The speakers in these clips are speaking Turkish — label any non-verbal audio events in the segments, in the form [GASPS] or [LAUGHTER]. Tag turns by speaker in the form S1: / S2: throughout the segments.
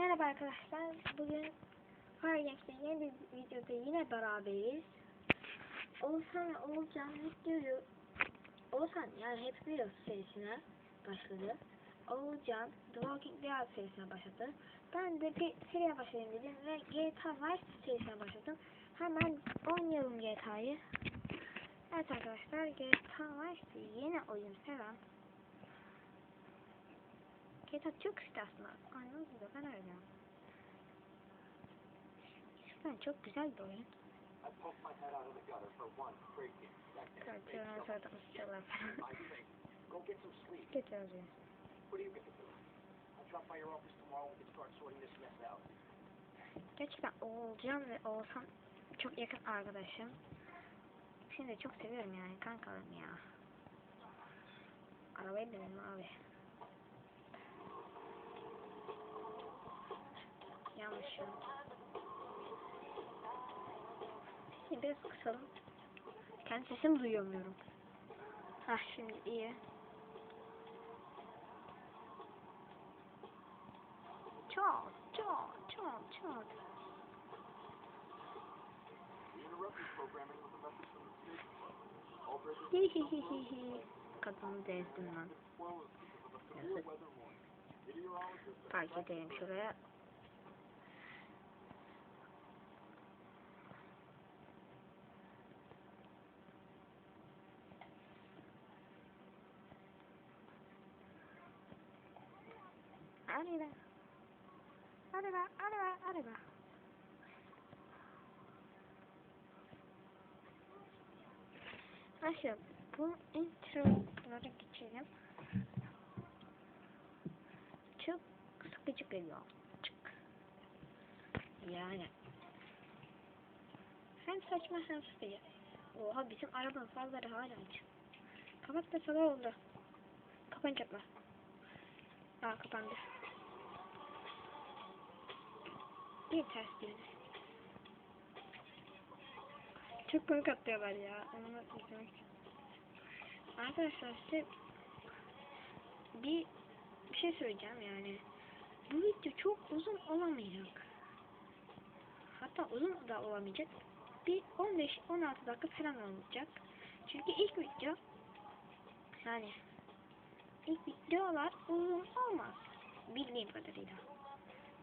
S1: Merhaba arkadaşlar. Bugün Fire Games'te yeni bir videoda yine beraberiz. Oğuzhan ve Oğulcan videoyu Oğuzhan yani hep Wheels serisine başladı. Oğulcan The Walking Dead serisine başladı. Ben de bir seriye başlayayım dedim ve GTA Vice serisine başladım. Hemen oynayalım GTA'yı. Evet arkadaşlar GTA Vice yeni oyun seven hareket çok işte aslında. Anladınız mı? Ben öyle. Cidden çok güzel bir oyun. Kaçıyorlar zaten istiyorlar.
S2: Geçiyoruz ya.
S1: Gerçekten olacağım ve olsam çok yakın arkadaşım. Şimdi çok seviyorum yani kankalarım ya. Arabayı denedim abi. Yanlış yol. Biraz kısalım. Kendi sesimi duyamıyorum. Hah şimdi iyi. Çok çok çok çok. Hihihihihi. Kadını dezdim lan. Fark edelim şuraya. Hadi be. Hadi be, hadi be, hadi be. Arkadaşlar bu introlara geçelim. Çok sıkıcı geliyor. Çık. Yani. Hem saçma hem sıkıcı. Oha bizim arabanın farları hala açık. Kapat da sabah oldu. Kapanacak mı? Aa kapandı. Bir ters düğme. Çok komik atlıyorlar ya. Onu izlemek. Arkadaşlar size bir bir şey söyleyeceğim yani. Bu video çok uzun olamayacak. Hatta uzun da olamayacak. Bir 15-16 dakika falan olacak. Çünkü ilk video yani ilk videolar uzun olmaz. Bildiğim kadarıyla.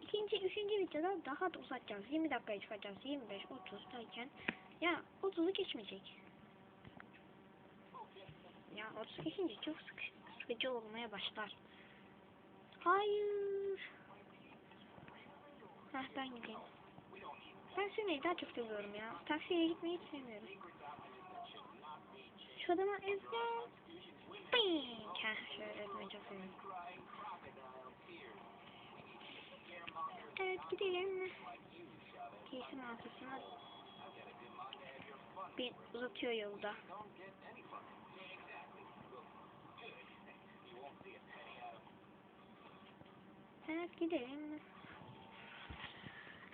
S1: İkinci, üçüncü videoda daha da uzatacağız. 20 dakikaya çıkacağız. 25, 30 derken ya 30'u geçmeyecek. Ya 30 geçince çok sıkı, sıkıcı olmaya başlar. Hayır. Heh ben gideyim. Ben sürmeyi daha çok seviyorum ya. Taksiye gitmeyi hiç sevmiyorum. Şu adamı ezme. Bing. Heh şöyle ezmeyi çok seviyorum. Evet gidelim. Giysim mağazasına bir uzatıyor yolda. Evet gidelim.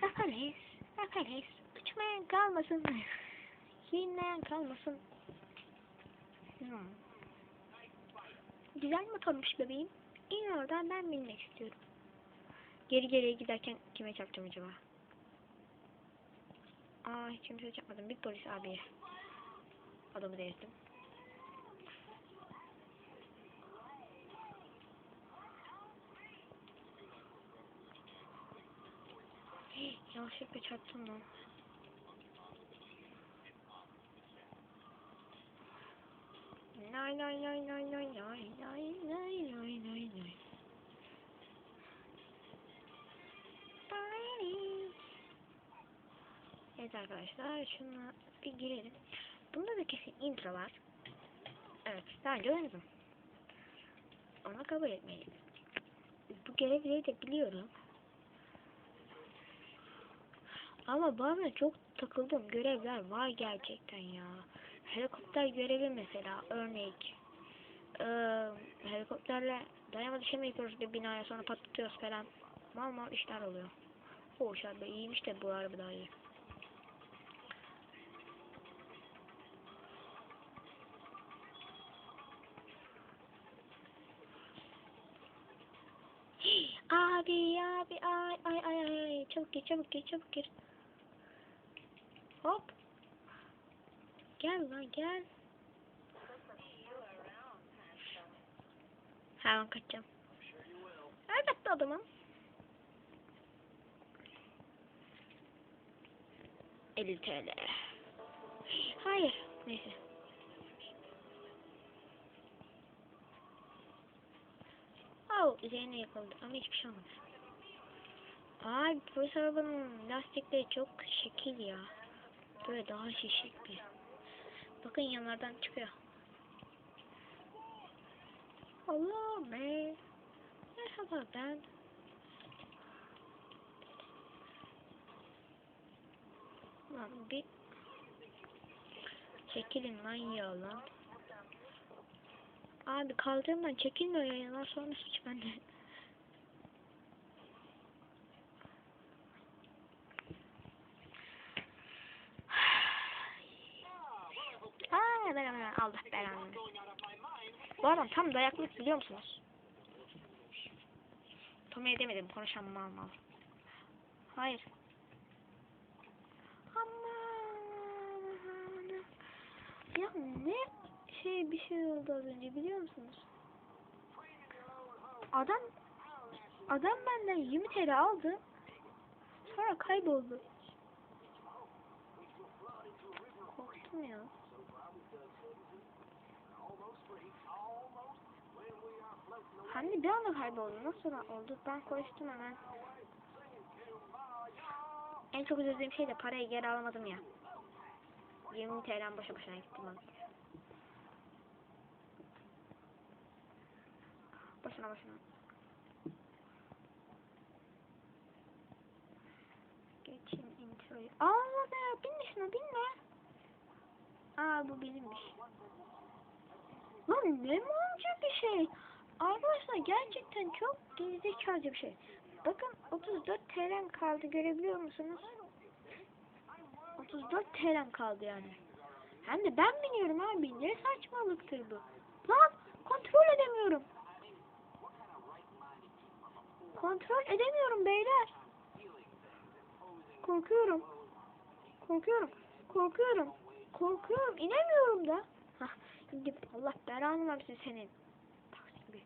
S1: Yaparız. Yaparız. Uçmayan kalmasın. Giyinmeyen kalmasın. Hmm. Güzel motormuş bebeğim. En oradan ben binmek istiyorum. Geri geriye giderken kime çarpacağım acaba? Aa hiç kimse çarpmadım. Bir polis abiye. Adamı değildim. Yanlışlıkla çarptım lan. Nay nay nay nay nay nay nay nay nay nay Evet arkadaşlar şuna bir girelim. Bunda da kesin intro var. Evet daha önce oynadım. Ona kabul etmeliyim. Bu görevleri de biliyorum. Ama bazen çok takıldığım görevler var gerçekten ya. Helikopter görevi mesela örnek. Ee, helikopterle dayanma düşeme yapıyoruz bir binaya sonra patlatıyoruz falan. Mal mal işler oluyor. İşler de iyiymiş de bu araba daha iyi. [GASPS] Abi abi ay ay çabuk gir çabuk gir çabuk gir. Hop. Gel lan gel. Hemen kaçacağım. Elbette adamım. 50 TL. Hayır. Neyse. Oh, üzerine yakıldı ama hiçbir şey olmadı. Ay polis arabanın lastikleri çok şekil ya. Böyle daha şişik bir. Bakın yanlardan çıkıyor. Allah be. Merhaba ben. Lan bir çekilin lan ya lan. Abi kaldırımdan çekilmiyor yayınlar sonra suç bende. Aa ben ben Allah belanı. Bu adam tam dayaklık biliyor musunuz? Tam edemedim konuşan mal mal. Hayır. Aman. Ya ne şey bir şey oldu az önce biliyor musunuz? Adam adam benden 20 TL aldı. Sonra kayboldu. Korktum ya. De bir anda kayboldu. Nasıl oldu? Ben koştum hemen. En çok üzüldüğüm şey de parayı geri alamadım ya. 20 TL'm boşa boşuna gitti lan. Boşuna boşuna. Geçin introyu. Allah be binme şuna binme. Aa bu benimmiş. Lan ne manca bir şey. Arkadaşlar gerçekten çok gerizekalıca bir şey. Bakın 34 TL'm kaldı görebiliyor musunuz? 34 TL'm kaldı yani. Hem de ben biniyorum abi. Ne saçmalıktır bu. Lan kontrol edemiyorum. Kontrol edemiyorum beyler. Korkuyorum. Korkuyorum. Korkuyorum. Korkuyorum. İnemiyorum da. Hah, şimdi Allah belanı versin senin. Taksi gibi.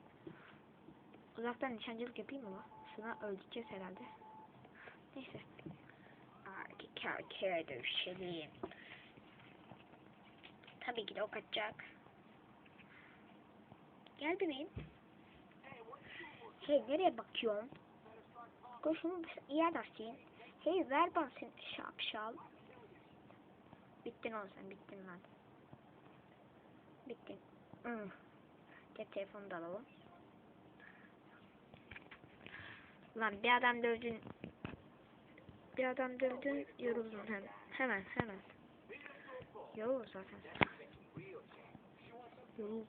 S1: Uzaktan nişancılık yapayım mı? Şuna öldüreceğiz herhalde. Neyse. Artık kerkere dövüşelim. Tabii ki de o kaçacak. Gel bebeğim. Hey nereye bakıyorsun? Koşunu iyi edersin. Hey ver bana sen şapşal. Bittin oğlum sen bittin lan. Bittin. Hmm. Gel telefonu da alalım. Lan bir adam dövdün. Bir adam dövdün yoruldun hemen. Hemen hemen. Yorulur zaten. Yorul.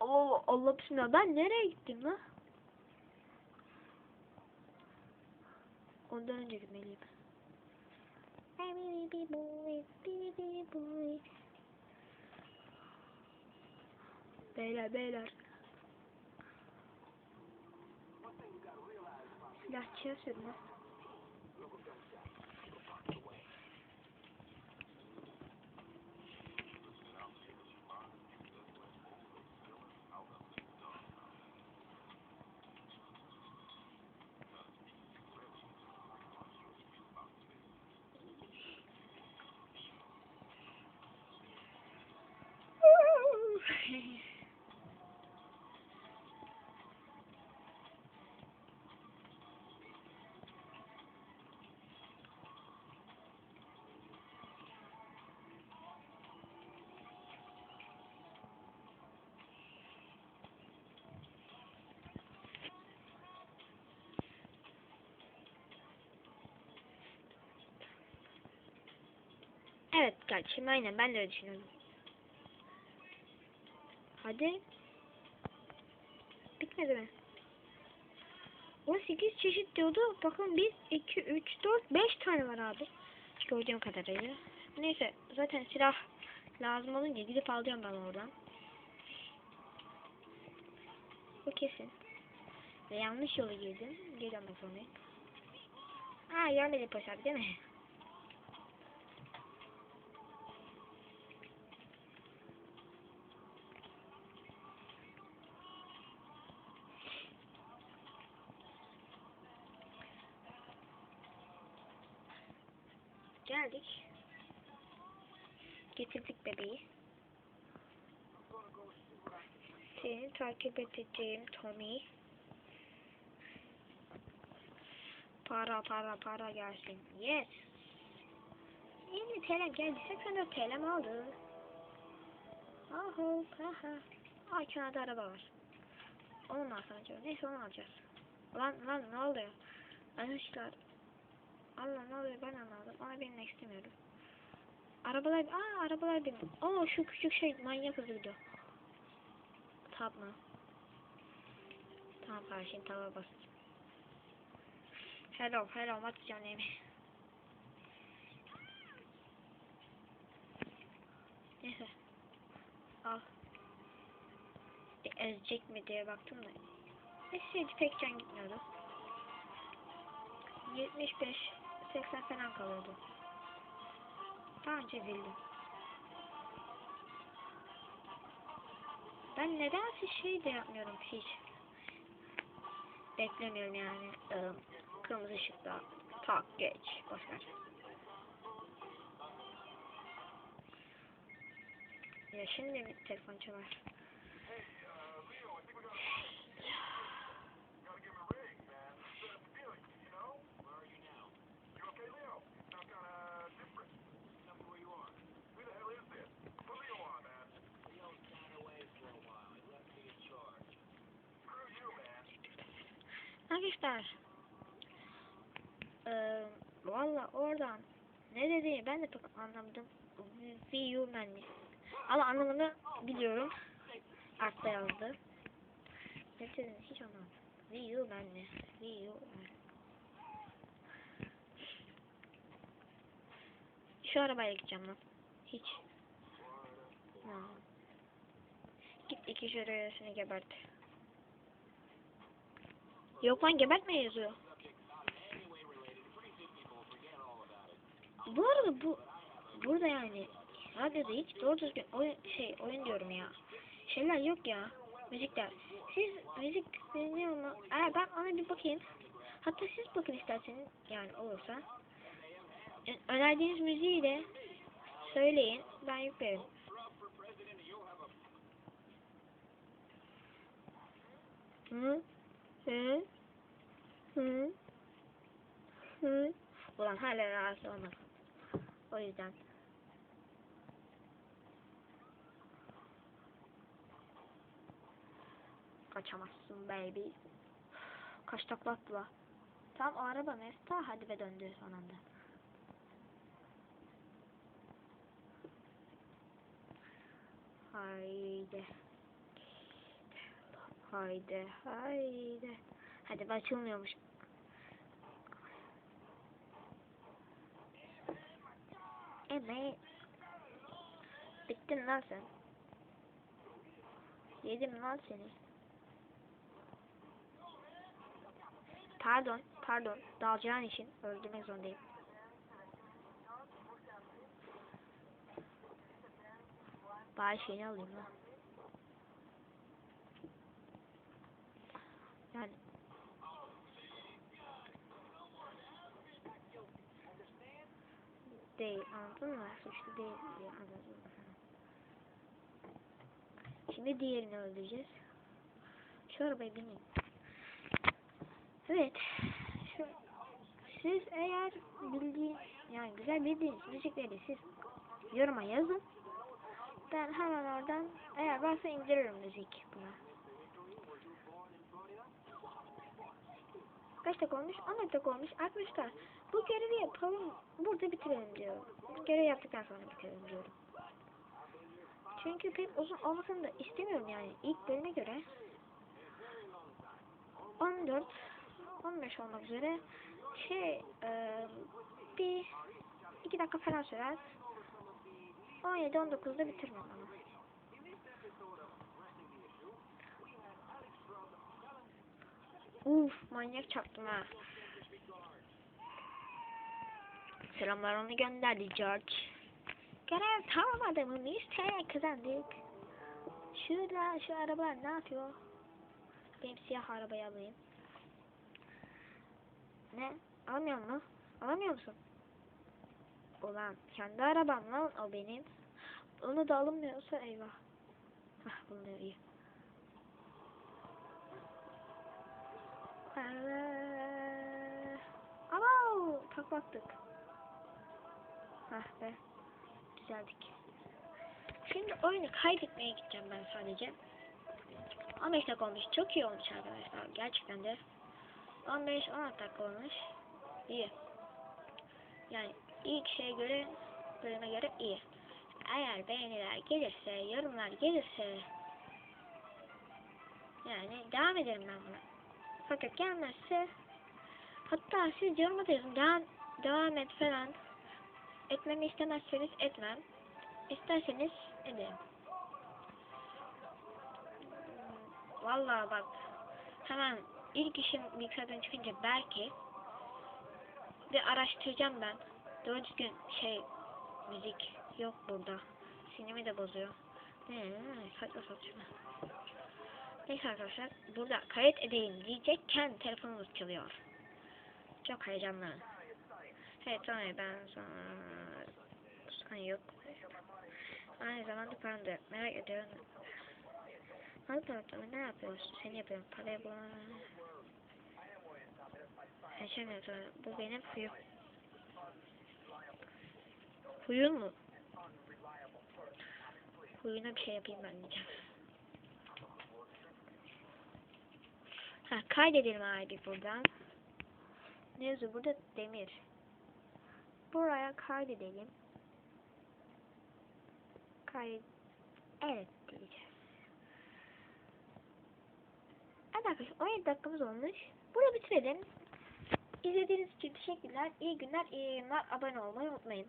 S1: Allah Allah bismillah ben nereye gittim lan? Ondan önce gitmeliyim. Beyler beyler. Silahçıya sürme. Evet kardeşim aynen ben de öyle düşünüyorum. Hadi. Bitmedi mi? 18 çeşit diyordu. Bakın 1, 2, 3, 4, 5 tane var abi. Gördüğüm kadarıyla. Neyse zaten silah lazım olunca gidip alacağım ben oradan. Bu kesin. Ve yanlış yolu girdim. Geri dönmek zorundayım. Aa görmedi Paş abi değil mi? Geldik. Getirdik bebeği. Seni takip edeceğim Tommy. Para para para gelsin. Yes. 50 TL geldi. 84 TL'm aldı. Aho aha. Ay kenarda araba var. Onu alsam acaba? Neyse onu alacağız. Lan lan ne oluyor? Arkadaşlar. Allah ne oluyor ben anladım. İstemiyorum. Arabalar, aa arabalar bin. Oo şu küçük şey manyak hızlıydı. Tab mı? Tamam kardeşim taba basacağım. Hello, hello, what's your name? Neyse. Al. Bir ezecek mi diye baktım da. Ezseydi pek can gitmiyordu. 75 80 falan kalıyordu. Önce bildim. Ben nedense şey de yapmıyorum hiç. Beklemiyorum yani. Iı, Kırmızı ışıkta. Tak geç. Boşver. Ya şimdi mi telefon çalar? Arkadaşlar. Ee, Valla oradan ne dediğini ben de pek anlamadım. View menü. Ama anlamını biliyorum. Altta yazdı. Ne dediğini hiç anlamadım. View menü. Şu arabaya gideceğim lan. Hiç. Ha. Git iki şurasını gebert. Yok lan gebertme yazıyor. Bu arada bu burada yani radyoda hiç doğru düzgün oyun şey oyun diyorum ya. Şeyler yok ya. Müzikler. Siz müzik dinliyor mu? Eğer ben ona bir bakayım. Hatta siz bakın isterseniz yani olursa. Ö- Önerdiğiniz müziği de söyleyin. Ben yüklerim. Hı? Hı? Hı? Hı? Ulan hala rahatsız olmadım. O yüzden. Kaçamazsın baby. Kaç takla attı la. Tam araba Mesta hadi be döndü son anda. Haydi. Haydi, haydi. Hadi açılmıyormuş. Evet. Bittin lan sen. Yedim lan seni. Pardon, pardon. Dalacağın için öldürmek zorundayım. Bari şeyini alayım lan. Yani değil anladın mı? Suçlu değil diye anladım. Şimdi diğerini öldüreceğiz. Şu arabaya bineyim. Evet. Şu, siz eğer bildiğin yani güzel bildiğiniz müzikleri siz yoruma yazın. Ben hemen oradan eğer varsa indiririm müzik buna. Kaç dakika olmuş? 10 dakika olmuş. Arkadaşlar bu görevi yapalım. Burada bitirelim diyorum. Görevi yaptıktan sonra bitirelim diyorum. Çünkü pek uzun olmasını da istemiyorum yani. İlk bölüme göre 14 15 olmak üzere şey e, bir 2 dakika falan sürer. 17-19'da bitirmem ama. Uf manyak çaktım ha. Selamlar onu gönderdi George. Görev tamamladı mı? 100 TL kazandık. Şurada şu arabalar ne yapıyor? Benim siyah arabayı alayım. Ne? Alamıyor mu? Alamıyor musun? Ulan kendi arabam lan o benim. Onu da alınmıyorsa eyvah. Hah bulunuyor iyi. Evet. Ama taklattık. Hah be. Düzeldik. Şimdi oyunu kaydetmeye gideceğim ben sadece. 15 dakika olmuş. Çok iyi olmuş arkadaşlar. Gerçekten de. 15-16 dakika olmuş. İyi. Yani ilk şeye göre bölüme göre iyi. Eğer beğeniler gelirse, yorumlar gelirse yani devam ederim ben buna. Fakat gelmezse hatta siz yoruma da yazın. Devam, devam et falan. Etmemi istemezseniz etmem. İsterseniz ederim. Hmm, Vallahi bak hemen ilk işim bilgisayardan çıkınca belki bir araştıracağım ben. Doğru düzgün şey müzik yok burada. Sinemi de bozuyor. Ne saçma saçma. Neyse arkadaşlar burada kayıt edeyim diyecekken telefonumuz çalıyor. Çok heyecanlı. Evet tamam ben sana sana yok. Aynı zamanda da yok. Merak ediyorum. Nasıl paramı ne yapıyorsun? Seni yapıyorum. Parayı bulan. Yaşamıyorum. Bu benim huyum. Huyun mu? Huyuna bir şey yapayım ben diyeceğim. Ha, kaydedelim abi buradan. Ne yazıyor burada? Demir. Buraya kaydedelim. Kaydet. Evet diyeceğiz. Evet arkadaşlar 17 dakikamız olmuş. Burada bitirelim. İzlediğiniz için teşekkürler. İyi günler, iyi yayınlar. Abone olmayı unutmayın.